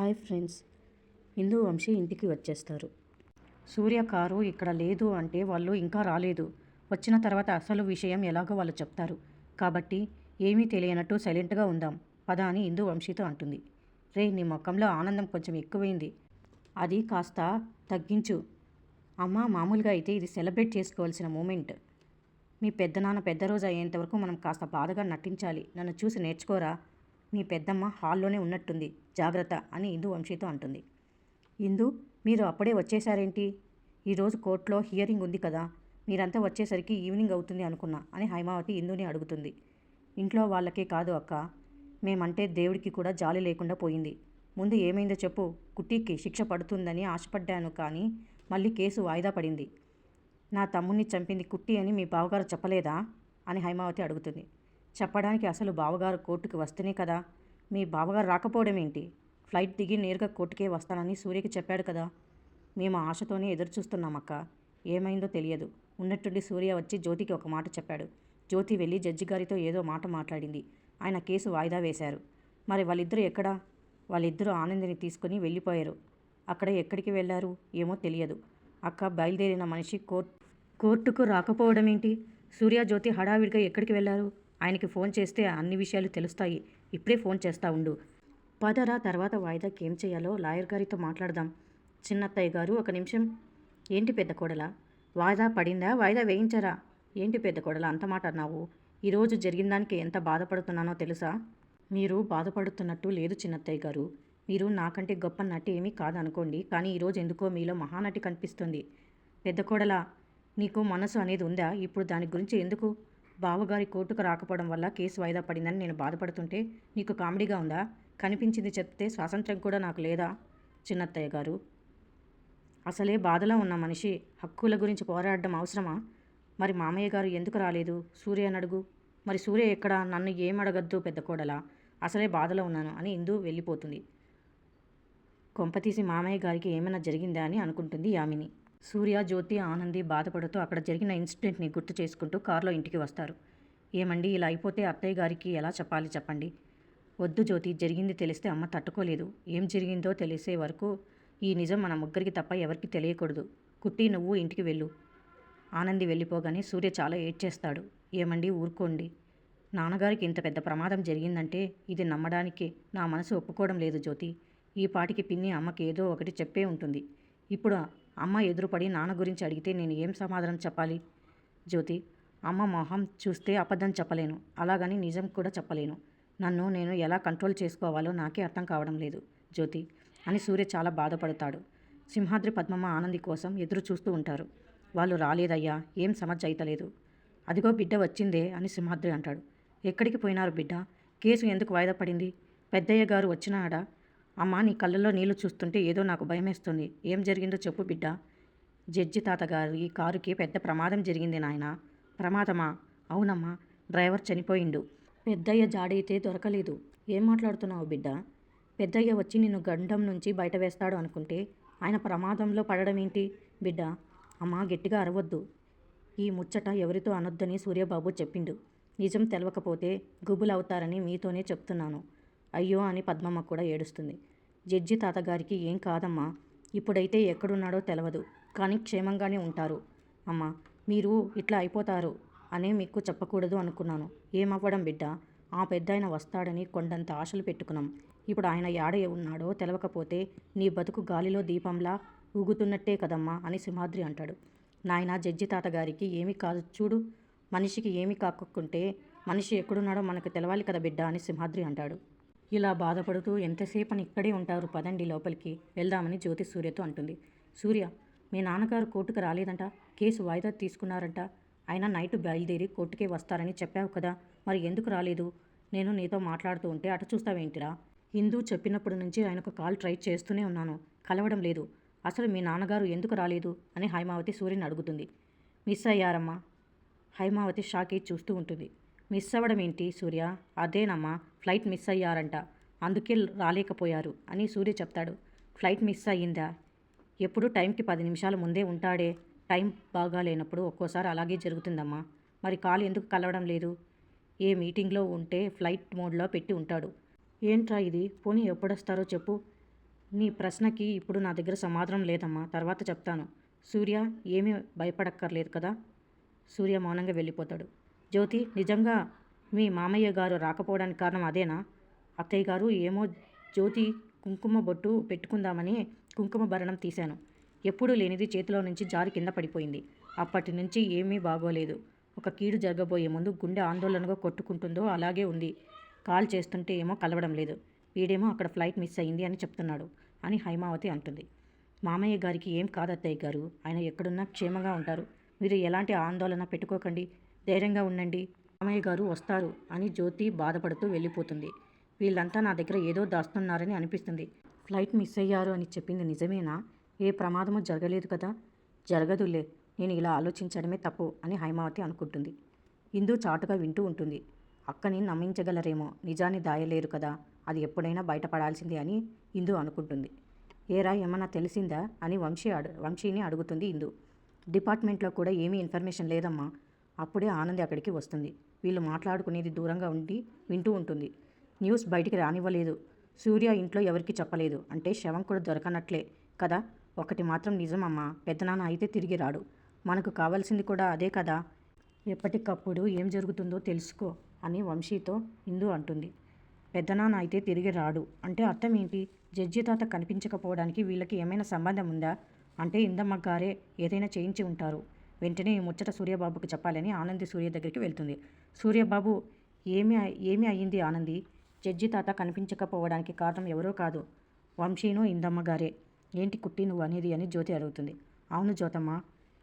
Hi friends. Hindu Vamsi ఇంటికి వచ్చేస్తారు. సూర్య car ఇక్కడ లేదు అంటే వాళ్ళు ఇంకా రాలేదు. వచ్చిన తర్వాత అసలు విషయం ఎలాగో వాళ్ళు చెప్తారు. కాబట్టి ఏమీ తెలియనట్టు సైలెంట్గా ఉందాం. పద అని హిందూ వంశీతో అంటుంది. రే నీ ముఖంలో ఆనందం కొంచెం ఎక్కువైంది. అది కాస్త తగ్గించు. అమ్మ మామూలుగా అయితే ఇది సెలబ్రేట్ చేసుకోవాల్సిన మూమెంట్. మీ పెద్దనాన్న పెద్ద రోజు అయ్యేంతవరకు మనం కాస్త బాధగా నటించాలి. నన్ను చూసి నేర్చుకోరా? మీ పెద్దమ్మ హాల్లోనే ఉన్నట్టుంది. జాగ్రత్త అని ఇందు వంశీతో అంటుంది. ఇందు మీరు అప్పుడే వచ్చేసారేంటి ఈరోజు కోర్టులో హియరింగ్ ఉంది కదా. మీరంతా వచ్చేసరికి ఈవినింగ్ అవుతుంది అనుకున్నా అని హైమావతి ఇందుని అడుగుతుంది. ఇంట్లో వాళ్ళకే కాదు అక్క. మేమంటే దేవుడికి కూడా జాలి లేకుండా పోయింది. ముందు ఏమైందో చెప్పు. కుట్టికి శిక్ష పడుతుందని ఆశపడ్డాను కానీ మళ్ళీ కేసు వాయిదా పడింది. నా తమ్ముణ్ణి చంపింది కుట్టి అని మీ బావగారు చెప్పలేదా? అని హైమావతి అడుగుతుంది. చెప్పడానికి అసలు బావగారు కోర్టుకి వస్తేనే కదా? మీ బావగారు రాకపోవడం ఏంటి? ఫ్లైట్ దిగి నేరుగా కోర్టుకే వస్తానని సూర్యకి చెప్పాడు కదా? మేము ఆశతోనే ఎదురు చూస్తున్నామక్క ఏమైందో తెలియదు. ఉన్నట్టుండి సూర్య వచ్చి జ్యోతికి ఒక మాట చెప్పాడు. జ్యోతి వెళ్ళి జడ్జి గారితో ఏదో మాట మాట్లాడింది. ఆయన కేసు వాయిదా వేశారు. మరి వాళ్ళిద్దరూ ఎక్కడా? వాళ్ళిద్దరూ ఆనందిని తీసుకుని వెళ్ళిపోయారు. అక్కడ ఎక్కడికి వెళ్ళారు? ఏమో తెలియదు. అక్క బయలుదేరిన మనిషి కోర్ట్ కోర్టుకు రాకపోవడం ఏంటి సూర్య జ్యోతి హడావిడిగా ఎక్కడికి వెళ్ళారు? ఆయనకి ఫోన్ చేస్తే అన్ని విషయాలు తెలుస్తాయి. ఇప్పుడే ఫోన్ చేస్తా ఉండు. పదరా తర్వాత వాయిదాకి ఏం చేయాలో లాయర్ గారితో మాట్లాడదాం. చిన్నత్తయ్య గారు ఒక నిమిషం. ఏంటి పెద్ద కోడల? వాయిదా పడిందా? వాయిదా వేయించారా? ఏంటి పెద్ద కోడల? అంత మాట అన్నావు. ఈరోజు జరిగిన దానికి ఎంత బాధపడుతున్నానో తెలుసా? మీరు బాధపడుతున్నట్టు లేదు చిన్నత్తయ్య గారు. మీరు నాకంటే గొప్ప నటి ఏమీ కాదనుకోండి. కానీ ఈరోజు ఎందుకో మీలో మహానటి కనిపిస్తుంది. పెద్ద కోడల నీకు మనసు అనేది ఉందా? ఇప్పుడు దాని గురించి ఎందుకు బావగారి కోర్టుకు రాకపోవడం వల్ల కేసు వాయిదా పడిందని నేను బాధపడుతుంటే నీకు కామెడీగా ఉందా? కనిపించింది చెప్తే స్వాతంత్ర్యం కూడా నాకు లేదా? చిన్నత్తయ్య గారు. అసలే బాధలో ఉన్న మనిషి హక్కుల గురించి పోరాడడం అవసరమా? మరి మామయ్య గారు ఎందుకు రాలేదు? సూర్య అడుగు మరి సూర్య ఎక్కడ? నన్ను ఏం అడగద్దు పెద్ద కోడలా? అసలే బాధలో ఉన్నాను అని ఇందు వెళ్ళిపోతుంది. కొంపతీసి మామయ్య గారికి ఏమైనా జరిగిందా అని అనుకుంటుంది యామిని. సూర్య జ్యోతి ఆనంది బాధపడుతూ అక్కడ జరిగిన ఇన్సిడెంట్ని గుర్తు చేసుకుంటూ కారులో ఇంటికి వస్తారు. ఏమండి ఇలా అయిపోతే అత్తయ్య గారికి ఎలా చెప్పాలి చెప్పండి? వద్దు జ్యోతి జరిగింది తెలిస్తే అమ్మ తట్టుకోలేదు. ఏం జరిగిందో తెలిసే వరకు ఈ నిజం మన ముగ్గురికి తప్ప ఎవరికి తెలియకూడదు. కుట్టి నువ్వు ఇంటికి వెళ్ళు. ఆనంది వెళ్ళిపోగానే సూర్య చాలా ఏడ్చేస్తాడు. ఏమండి ఊరుకోండి. నాన్నగారికి ఇంత పెద్ద ప్రమాదం జరిగిందంటే ఇది నమ్మడానికి. నా మనసు ఒప్పుకోవడం లేదు జ్యోతి. ఈ పాటికి పిన్ని అమ్మకి ఏదో ఒకటి చెప్పే ఉంటుంది. ఇప్పుడు అమ్మ ఎదురుపడి నాన్న గురించి అడిగితే నేను ఏం సమాధానం చెప్పాలి? జ్యోతి అమ్మ మొహం చూస్తే అబద్ధం చెప్పలేను. అలాగని నిజం కూడా చెప్పలేను. నన్ను నేను ఎలా కంట్రోల్ చేసుకోవాలో నాకే అర్థం కావడం లేదు. జ్యోతి అని సూర్య చాలా బాధపడతాడు. సింహాద్రి పద్మమ్మ ఆనంది కోసం ఎదురు చూస్తూ ఉంటారు. వాళ్ళు రాలేదయ్యా ఏం సమస్య అయితలేదు. అదిగో బిడ్డ వచ్చిందే అని సింహాద్రి అంటాడు. ఎక్కడికి పోయినారు బిడ్డ? కేసు ఎందుకు వాయిదా పడింది? పెద్దయ్య గారు వచ్చినాడా? అమ్మా నీ కళ్ళల్లో నీళ్ళు చూస్తుంటే ఏదో నాకు భయమేస్తుంది. ఏం జరిగిందో చెప్పు బిడ్డ. జడ్జి తాతగారి కారుకి పెద్ద ప్రమాదం జరిగింది నాయన. ప్రమాదమా? అవునమ్మా డ్రైవర్ చనిపోయిండు. పెద్దయ్య జాడైతే దొరకలేదు. ఏం మాట్లాడుతున్నావు బిడ్డ? పెద్దయ్య వచ్చి నిన్ను గండం నుంచి బయట వేస్తాడు అనుకుంటే ఆయన ప్రమాదంలో పడడం ఏంటి బిడ్డ? అమ్మా గట్టిగా అరవద్దు. ఈ ముచ్చట ఎవరితో అనొద్దని సూర్యబాబు చెప్పిండు. నిజం తెలవకపోతే గుబులవుతారని మీతోనే చెప్తున్నాను. అయ్యో అని పద్మమ్మ కూడా ఏడుస్తుంది. జడ్జి తాతగారికి ఏం కాదమ్మా. ఇప్పుడైతే ఎక్కడున్నాడో తెలవదు. కానీ క్షేమంగానే ఉంటారు. అమ్మా మీరు ఇట్లా అయిపోతారు అనే మీకు చెప్పకూడదు అనుకున్నాను. ఏమవ్వడం బిడ్డ? ఆ పెద్దాయన వస్తాడని కొండంత ఆశలు పెట్టుకున్నాం. ఇప్పుడు ఆయన యాడ ఉన్నాడో తెలవకపోతే నీ బతుకు గాలిలో దీపంలా ఊగుతున్నట్టే కదమ్మా అని సింహాద్రి అంటాడు. నాయన జడ్జి తాతగారికి ఏమీ కాదు చూడు. మనిషికి ఏమీ కాకుంటే మనిషి ఎక్కడున్నాడో మనకు తెలవాలి కదా బిడ్డ అని సింహాద్రి అంటాడు. ఇలా బాధపడుతూ ఎంతసేపని ఇక్కడే ఉంటారు పదండి లోపలికి. వెళ్దామని జ్యోతి సూర్యతో అంటుంది. సూర్య మీ నాన్నగారు కోర్టుకు రాలేదంట? కేసు వాయిదా తీసుకున్నారంట. ఆయన నైట్ బయలుదేరి కోర్టుకే వస్తారని చెప్పావు కదా. మరి ఎందుకు రాలేదు? నేను నీతో మాట్లాడుతూ ఉంటే అటు చూస్తావేంటిరా? హిందూ చెప్పినప్పటి నుంచి ఆయనకు కాల్ ట్రై చేస్తూనే ఉన్నాను. కలవడం లేదు. అసలు మీ నాన్నగారు ఎందుకు రాలేదు? అని హైమావతి సూర్యని అడుగుతుంది. మిస్ అయ్యారమ్మా. హైమావతి షాక్ చూస్తూ ఉంటుంది. మిస్ అవ్వడం ఏంటి సూర్య అదేనమ్మా ఫ్లైట్ మిస్ అయ్యారంట అందుకే రాలేకపోయారు అని సూర్య చెప్తాడు. ఫ్లైట్ మిస్ అయ్యిందా ఎప్పుడు? టైంకి పది నిమిషాల ముందే ఉంటాడే. టైం బాగా లేనప్పుడు ఒక్కోసారి అలాగే జరుగుతుందమ్మా. మరి కాల్ ఎందుకు కలవడం లేదు? ఏ మీటింగ్లో ఉంటే ఫ్లైట్ మోడ్లో పెట్టి ఉంటాడు. ఏంట్రా ఇది? పోనీ ఎప్పుడొస్తారో చెప్పు. నీ ప్రశ్నకి ఇప్పుడు నా దగ్గర సమాధానం లేదమ్మా. తర్వాత చెప్తాను. సూర్య ఏమీ భయపడక్కర్లేదు కదా? సూర్య మౌనంగా వెళ్ళిపోతాడు. జ్యోతి నిజంగా మీ మామయ్య గారు రాకపోవడానికి కారణం అదేనా? అత్తయ్య గారు ఏమో జ్యోతి కుంకుమ బొట్టు పెట్టుకుందామని కుంకుమ భరణం తీశాను. ఎప్పుడూ లేనిది చేతిలో నుంచి జారి కింద పడిపోయింది. అప్పటి నుంచి ఏమీ బాగోలేదు. ఒక కీడు జరగబోయే ముందు గుండె ఆందోళనగా కొట్టుకుంటుందో అలాగే ఉంది. కాల్ చేస్తుంటే ఏమో కలవడం లేదు. వీడేమో అక్కడ ఫ్లైట్ మిస్ అయింది అని చెప్తున్నాడు అని హైమావతి అంటుంది. మామయ్య గారికి ఏం కాదు అత్తయ్య గారు? ఆయన ఎక్కడున్నా క్షేమంగా ఉంటారు. మీరు ఎలాంటి ఆందోళన పెట్టుకోకండి. ధైర్యంగా ఉండండి. రామయ్య గారు వస్తారు అని జ్యోతి బాధపడుతూ వెళ్ళిపోతుంది. వీళ్ళంతా నా దగ్గర ఏదో దాస్తున్నారని అనిపిస్తుంది. ఫ్లైట్ మిస్ అయ్యారు అని చెప్పింది నిజమేనా? ఏ ప్రమాదమో జరగలేదు కదా? జరగదులే నేను ఇలా ఆలోచించడమే తప్పు అని హైమావతి అనుకుంటుంది. ఇందు చాటుగా వింటూ ఉంటుంది. అక్కని నమ్మించగలరేమో నిజాన్ని దాయలేరు కదా అది ఎప్పుడైనా బయటపడాల్సిందే అని ఇందు అనుకుంటుంది. ఏరా ఏమన్నా తెలిసిందా అని వంశీ అడు వంశీని అడుగుతుంది ఇందు. డిపార్ట్మెంట్లో కూడా ఏమీ ఇన్ఫర్మేషన్ లేదమ్మా అప్పుడే ఆనంది అక్కడికి వస్తుంది. వీళ్ళు మాట్లాడుకునేది దూరంగా ఉండి వింటూ ఉంటుంది. న్యూస్ బయటికి రానివ్వలేదు. సూర్య ఇంట్లో ఎవరికి చెప్పలేదు. అంటే శవం కూడా దొరకనట్లే కదా? ఒకటి మాత్రం నిజమమ్మా పెద్దనాన్న అయితే తిరిగి రాడు. మనకు కావాల్సింది కూడా అదే కదా? ఎప్పటికప్పుడు ఏం జరుగుతుందో తెలుసుకో అని వంశీతో ఇందు అంటుంది. పెద్దనాన్న అయితే తిరిగి రాడు. అంటే అర్థం ఏంటి? జడ్జి తాత కనిపించకపోవడానికి వీళ్ళకి ఏమైనా సంబంధం ఉందా? అంటే ఇందమ్మ గారే ఏదైనా చేయించి ఉంటారు. వెంటనే ఈ ముచ్చట సూర్యబాబుకి చెప్పాలని ఆనంది సూర్య దగ్గరికి వెళ్తుంది. సూర్యబాబు ఏమి ఏమి అయ్యింది ఆనంది? జడ్జి తాత కనిపించకపోవడానికి కారణం ఎవరో కాదు. వంశీను ఇందమ్మ గారే. ఏంటి కుట్టి నువ్వు అనేది అని జ్యోతి అడుగుతుంది. అవును జ్యోతమ్మ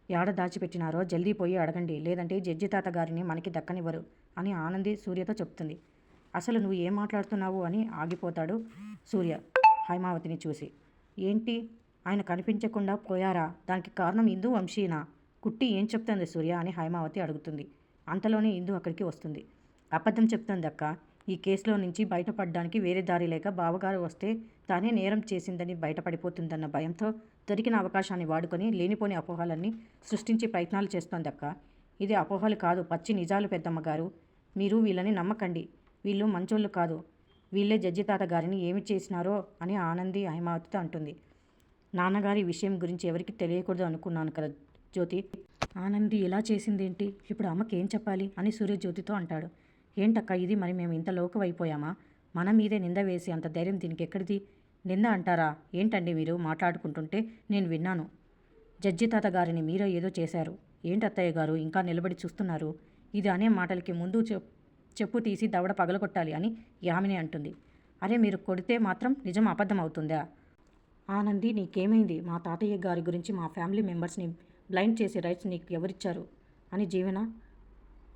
ఏడ దాచిపెట్టినారో జల్దీ పోయి అడగండి. లేదంటే జడ్జి తాత గారిని మనకి దక్కనివ్వరు అని ఆనంది సూర్యతో చెప్తుంది. అసలు నువ్వు ఏం మాట్లాడుతున్నావు అని ఆగిపోతాడు సూర్య హైమావతిని చూసి. ఏంటి? ఆయన కనిపించకుండా పోయారా? దానికి కారణం ఇందు వంశీనా? కుట్టి ఏం చెప్తుంది సూర్య అని హైమావతి అడుగుతుంది. అంతలోనే ఇందు అక్కడికి వస్తుంది. అబద్ధం చెప్తుంది అక్క. ఈ కేసులో నుంచి బయటపడడానికి వేరే దారి లేక బావగారు వస్తే తానే నేరం చేసిందని బయటపడిపోతుందన్న భయంతో దొరికిన అవకాశాన్ని వాడుకొని లేనిపోని అపోహలన్నీ సృష్టించి ప్రయత్నాలు చేస్తోంది అక్క. ఇది అపోహలు కాదు. పచ్చి నిజాలు పెద్దమ్మగారు. మీరు వీళ్ళని నమ్మకండి. వీళ్ళు మంచోళ్ళు కాదు. వీళ్ళే జడ్జి తాత గారిని ఏమి చేసినారో అని ఆనంది హైమావతితో అంటుంది. నాన్నగారి విషయం గురించి ఎవరికి తెలియకూడదు అనుకున్నాను కదా జ్యోతి ఆనంది ఎలా చేసిందేంటి? ఇప్పుడు అమ్మకి ఏం చెప్పాలి? అని సూర్య జ్యోతితో అంటాడు. ఏంటక్క ఇది? మరి మేము ఇంత లోకవైపోయామా? మన మీదే నింద వేసి అంత ధైర్యం దీనికి ఎక్కడిది నింద అంటారా? ఏంటండి మీరు మాట్లాడుకుంటుంటే నేను విన్నాను. జడ్జి తాత గారిని మీరే ఏదో చేశారు. ఏంటి అత్తయ్య గారు ఇంకా నిలబడి చూస్తున్నారు? ఇది అనే మాటలకి ముందు చెప్ చెప్పు తీసి దవడ పగలగొట్టాలి అని యామిని అంటుంది. అరే మీరు కొడితే మాత్రం నిజం అబద్ధం అవుతుందా ఆనంది నీకేమైంది? మా తాతయ్య గారి గురించి మా ఫ్యామిలీ మెంబర్స్ని బ్లైండ్ చేసే రైట్స్ నీకు ఎవరిచ్చారు? అని జీవన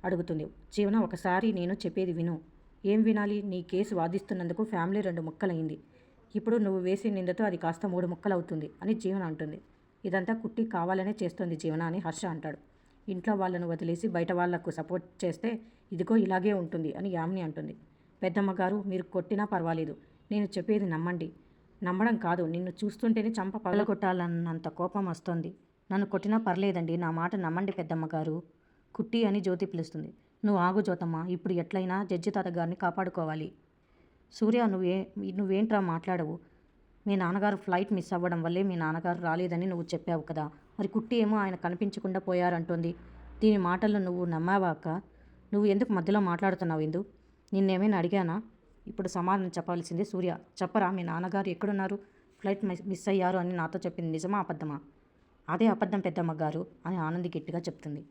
అడుగుతుంది. జీవన ఒకసారి నేను చెప్పేది విను. ఏం వినాలి? నీ కేసు వాదిస్తున్నందుకు ఫ్యామిలీ రెండు ముక్కలైంది. ఇప్పుడు నువ్వు వేసే నిందతో అది కాస్త మూడు ముక్కలవుతుంది అని జీవన అంటుంది. ఇదంతా కుట్టి కావాలనే చేస్తుంది జీవన అని హర్ష అంటాడు. ఇంట్లో వాళ్ళను వదిలేసి బయట వాళ్ళకు సపోర్ట్ చేస్తే ఇదిగో ఇలాగే ఉంటుంది అని యామిని అంటుంది. పెద్దమ్మగారు మీరు కొట్టినా పర్వాలేదు. నేను చెప్పేది నమ్మండి. నమ్మడం కాదు. నిన్ను చూస్తుంటేనే చంప పగలగొట్టాలన్నంత కోపం వస్తుంది. నన్ను కొట్టినా పర్లేదండి నా మాట నమ్మండి పెద్దమ్మ గారు. కుట్టి అని జ్యోతి పిలుస్తుంది. నువ్వు ఆగు జ్యోతమ్మ ఇప్పుడు ఎట్లయినా జడ్జి తాత గారిని కాపాడుకోవాలి. సూర్య నువ్వే నువ్వేంట్రా మాట్లాడవు? మీ నాన్నగారు ఫ్లైట్ మిస్ అవ్వడం వల్లే మీ నాన్నగారు రాలేదని నువ్వు చెప్పావు కదా. మరి కుట్టి ఏమో ఆయన కనిపించకుండా పోయారంటోంది. దీని మాటలు నువ్వు నమ్మావా అక్క? నువ్వు ఎందుకు మధ్యలో మాట్లాడుతున్నావు ఎందు నిన్నేమైనా అడిగానా? ఇప్పుడు సమాధానం చెప్పాల్సిందే సూర్య. చెప్పరా మీ నాన్నగారు ఎక్కడున్నారు? ఫ్లైట్ మిస్ మిస్ అయ్యారు అని నాతో చెప్పింది నిజమా అబద్ధమా? అదే అబద్ధం పెద్దమ్మ గారు అని ఆనంది గట్టిగా చెప్తుంది.